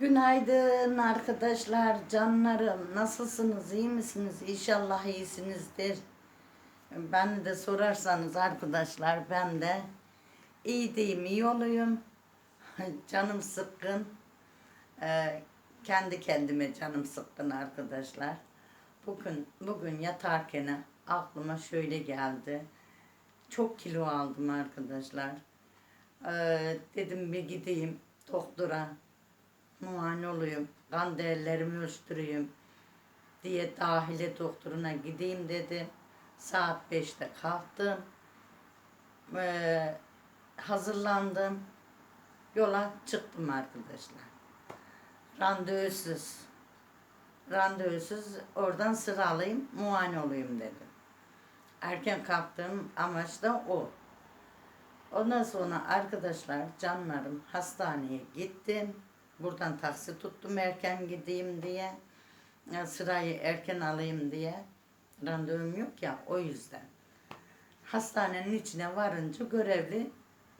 Günaydın arkadaşlar, canlarım. Nasılsınız, iyi misiniz? İnşallah iyisinizdir. Ben de sorarsanız arkadaşlar, ben de iyi deyim, iyi olayım. Canım sıkkın. Ee, kendi kendime canım sıkkın arkadaşlar. Bugün bugün yatarken aklıma şöyle geldi. Çok kilo aldım arkadaşlar. Ee, dedim bir gideyim doktora muayene olayım, kan değerlerimi ölçtüreyim diye dahile doktoruna gideyim dedi. Saat 5'te kalktım. Ee, hazırlandım. Yola çıktım arkadaşlar. Randevusuz. Randevusuz oradan sıralayayım, muayene olayım dedim. Erken kalktığım amaç da o. Ondan sonra arkadaşlar, canlarım hastaneye gittim. Buradan taksi tuttum erken gideyim diye. Sırayı erken alayım diye. Randevum yok ya o yüzden. Hastanenin içine varınca görevli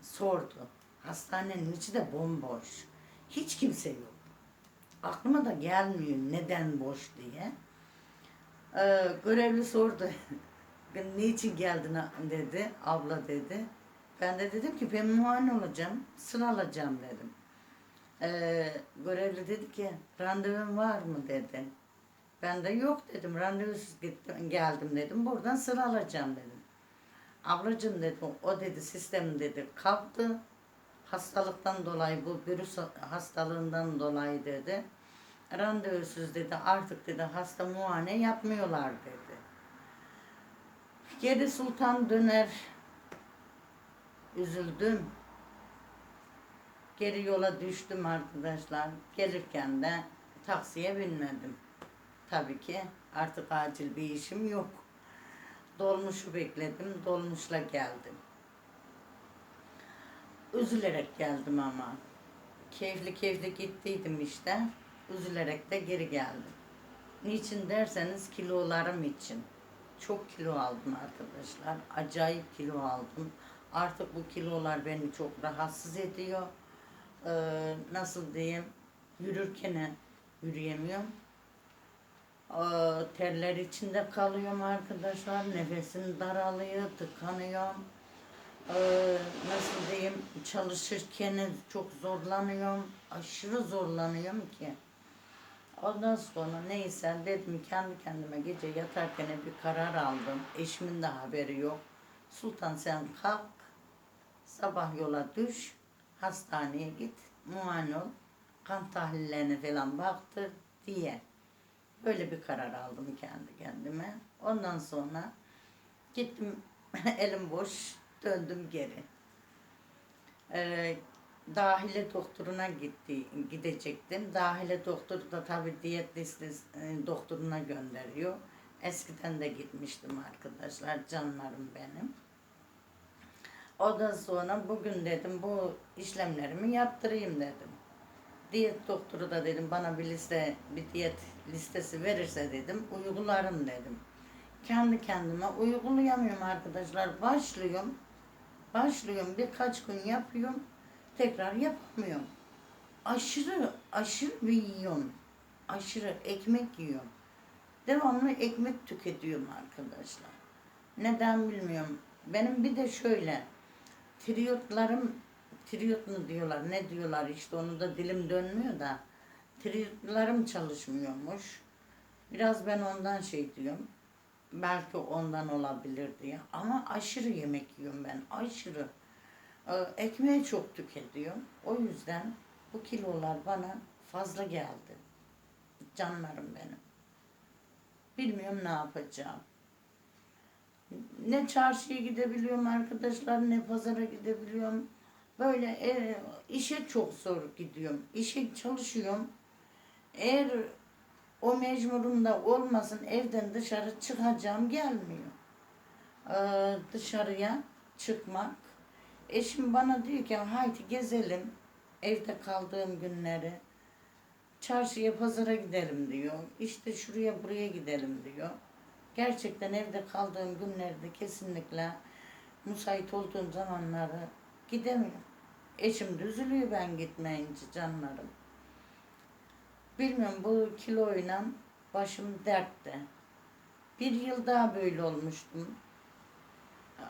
sordu. Hastanenin içi de bomboş. Hiç kimse yok. Aklıma da gelmiyor neden boş diye. Ee, görevli sordu. Niçin geldin dedi. Abla dedi. Ben de dedim ki ben muayene olacağım. Sıra alacağım dedim. Ee, görevli dedi ki randevun var mı dedi. Ben de yok dedim. Randevusuz gittim, geldim dedim. Buradan sıra alacağım dedim. Ablacığım dedi o dedi sistem dedi kalktı. Hastalıktan dolayı bu virüs hastalığından dolayı dedi. Randevusuz dedi artık dedi hasta muayene yapmıyorlar dedi. Geri Sultan döner üzüldüm. Geri yola düştüm arkadaşlar. Gelirken de taksiye binmedim. Tabii ki artık acil bir işim yok. Dolmuşu bekledim. Dolmuşla geldim. Üzülerek geldim ama. Keyifli keyifli gittiydim işte. Üzülerek de geri geldim. Niçin derseniz kilolarım için. Çok kilo aldım arkadaşlar. Acayip kilo aldım. Artık bu kilolar beni çok rahatsız ediyor. Ee, nasıl diyeyim? Yürürken yürüyemiyorum. Ee, terler içinde kalıyorum arkadaşlar. Nefesim daralıyor, tıkanıyorum. Ee, nasıl diyeyim? Çalışırken çok zorlanıyorum. Aşırı zorlanıyorum ki. Ondan sonra neyse dedim kendi kendime gece yatarken bir karar aldım. Eşimin de haberi yok. Sultan sen kalk, sabah yola düş, hastaneye git, muayene ol, kan tahlillerine falan baktır diye. Böyle bir karar aldım kendi kendime. Ondan sonra gittim elim boş, döndüm geri. Ee, dahile doktoruna gitti, gidecektim. Dahile doktor da tabii diyet listesi e, doktoruna gönderiyor. Eskiden de gitmiştim arkadaşlar, canlarım benim. Ondan sonra bugün dedim bu işlemlerimi yaptırayım dedim. Diyet doktoru da dedim bana bir liste, bir diyet listesi verirse dedim uygularım dedim. Kendi kendime uygulayamıyorum arkadaşlar. Başlıyorum, başlıyorum birkaç gün yapıyorum, tekrar yapamıyorum. Aşırı, aşırı bir yiyorum. Aşırı ekmek yiyorum. Devamlı ekmek tüketiyorum arkadaşlar. Neden bilmiyorum. Benim bir de şöyle, triyotlarım, triyot mu diyorlar, ne diyorlar işte onu da dilim dönmüyor da. Triyotlarım çalışmıyormuş. Biraz ben ondan şey diyorum. Belki ondan olabilir diye. Ama aşırı yemek yiyorum ben, aşırı. Ee, ekmeği çok tüketiyorum. O yüzden bu kilolar bana fazla geldi. Canlarım benim. Bilmiyorum ne yapacağım. Ne çarşıya gidebiliyorum arkadaşlar ne pazara gidebiliyorum. Böyle e, işe çok zor gidiyorum. İşe çalışıyorum. Eğer o mecburumda olmasın evden dışarı çıkacağım gelmiyor. Ee, dışarıya çıkmak. Eşim bana diyor ki haydi gezelim evde kaldığım günleri. Çarşıya pazara gidelim diyor. İşte şuraya buraya gidelim diyor. Gerçekten evde kaldığım günlerde kesinlikle müsait olduğum zamanları gidemiyorum. Eşim de üzülüyor ben gitmeyince canlarım. Bilmiyorum bu kiloyla başım dertte. Bir yıl daha böyle olmuştum.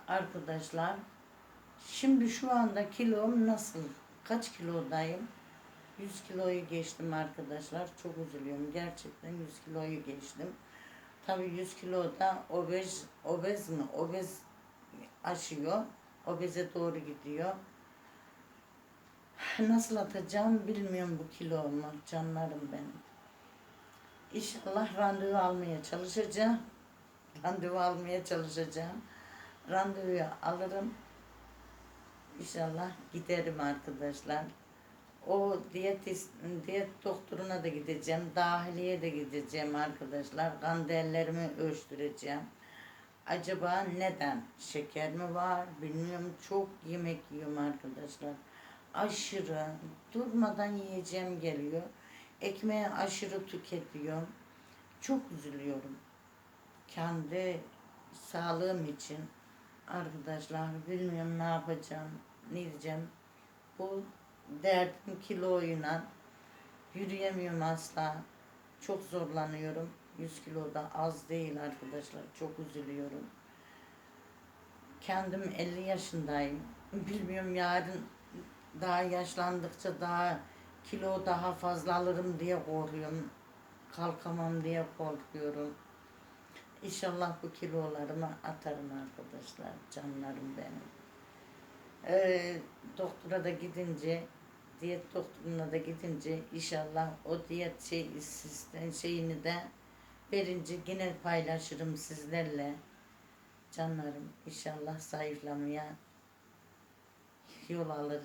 Arkadaşlar. Şimdi şu anda kilom nasıl? Kaç kilodayım? 100 kiloyu geçtim arkadaşlar. Çok üzülüyorum. Gerçekten 100 kiloyu geçtim. Tabii 100 kiloda obez, obez mi? Obez aşıyor. Obeze doğru gidiyor. Nasıl atacağım bilmiyorum bu kilomu. Canlarım benim. İnşallah randevu almaya çalışacağım. Randevu almaya çalışacağım. Randevuyu alırım. İnşallah giderim arkadaşlar. O diyetist, diyet doktoruna da gideceğim. Dahiliye de gideceğim arkadaşlar. Kan değerlerimi ölçtüreceğim. Acaba neden? Şeker mi var? Bilmiyorum. Çok yemek yiyorum arkadaşlar. Aşırı. Durmadan yiyeceğim geliyor. Ekmeği aşırı tüketiyorum. Çok üzülüyorum. Kendi sağlığım için arkadaşlar bilmiyorum ne yapacağım, ne diyeceğim. Bu derdim kiloyla yürüyemiyorum asla. Çok zorlanıyorum. 100 kilo da az değil arkadaşlar. Çok üzülüyorum. Kendim 50 yaşındayım. Bilmiyorum yarın daha yaşlandıkça daha kilo daha fazla alırım diye korkuyorum. Kalkamam diye korkuyorum. İnşallah bu kilolarımı atarım arkadaşlar. Canlarım benim. Ee, doktora da gidince diyet doktoruna da gidince inşallah o diyet şey, sistem şeyini de verince yine paylaşırım sizlerle. Canlarım inşallah zayıflamaya yol alır.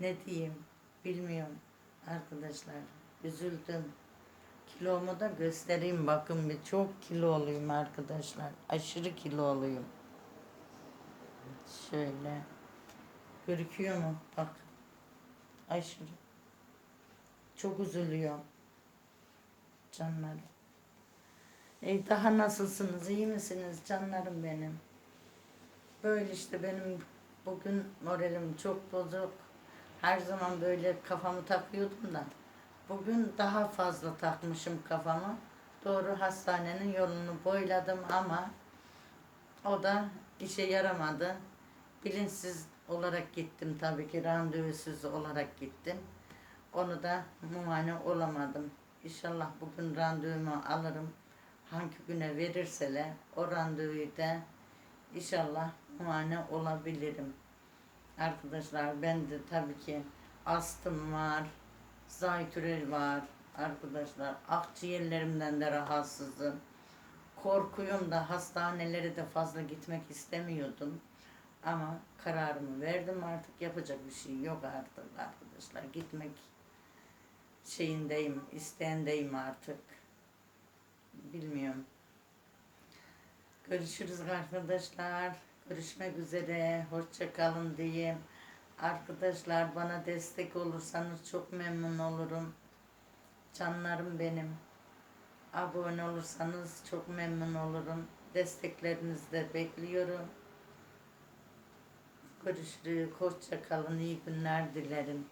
Ne diyeyim bilmiyorum arkadaşlar. Üzüldüm. Kilomu da göstereyim bakın bir çok kiloluyum arkadaşlar. Aşırı kiloluyum. Şöyle. Gözüküyor mu? Bak. Aşırı. Çok üzülüyorum. Canlarım. E, daha nasılsınız? İyi misiniz canlarım benim? Böyle işte benim bugün moralim çok bozuk. Her zaman böyle kafamı takıyordum da. Bugün daha fazla takmışım kafamı. Doğru hastanenin yolunu boyladım ama o da işe yaramadı. Bilinçsiz olarak gittim tabii ki randevusuz olarak gittim. Onu da muayene olamadım. İnşallah bugün randevumu alırım. Hangi güne verirseler o randevuyu da inşallah muayene olabilirim. Arkadaşlar ben de tabii ki astım var, zaytürel var arkadaşlar. Akciğerlerimden de rahatsızım. Korkuyum da hastanelere de fazla gitmek istemiyordum. Ama kararımı verdim artık yapacak bir şey yok artık arkadaşlar. Gitmek şeyindeyim, isteğindeyim artık. Bilmiyorum. Görüşürüz arkadaşlar. Görüşmek üzere. Hoşça kalın diyeyim. Arkadaşlar bana destek olursanız çok memnun olurum. Canlarım benim. Abone olursanız çok memnun olurum. Desteklerinizi de bekliyorum. Görüşürüz. Hoşça kalın. İyi günler dilerim.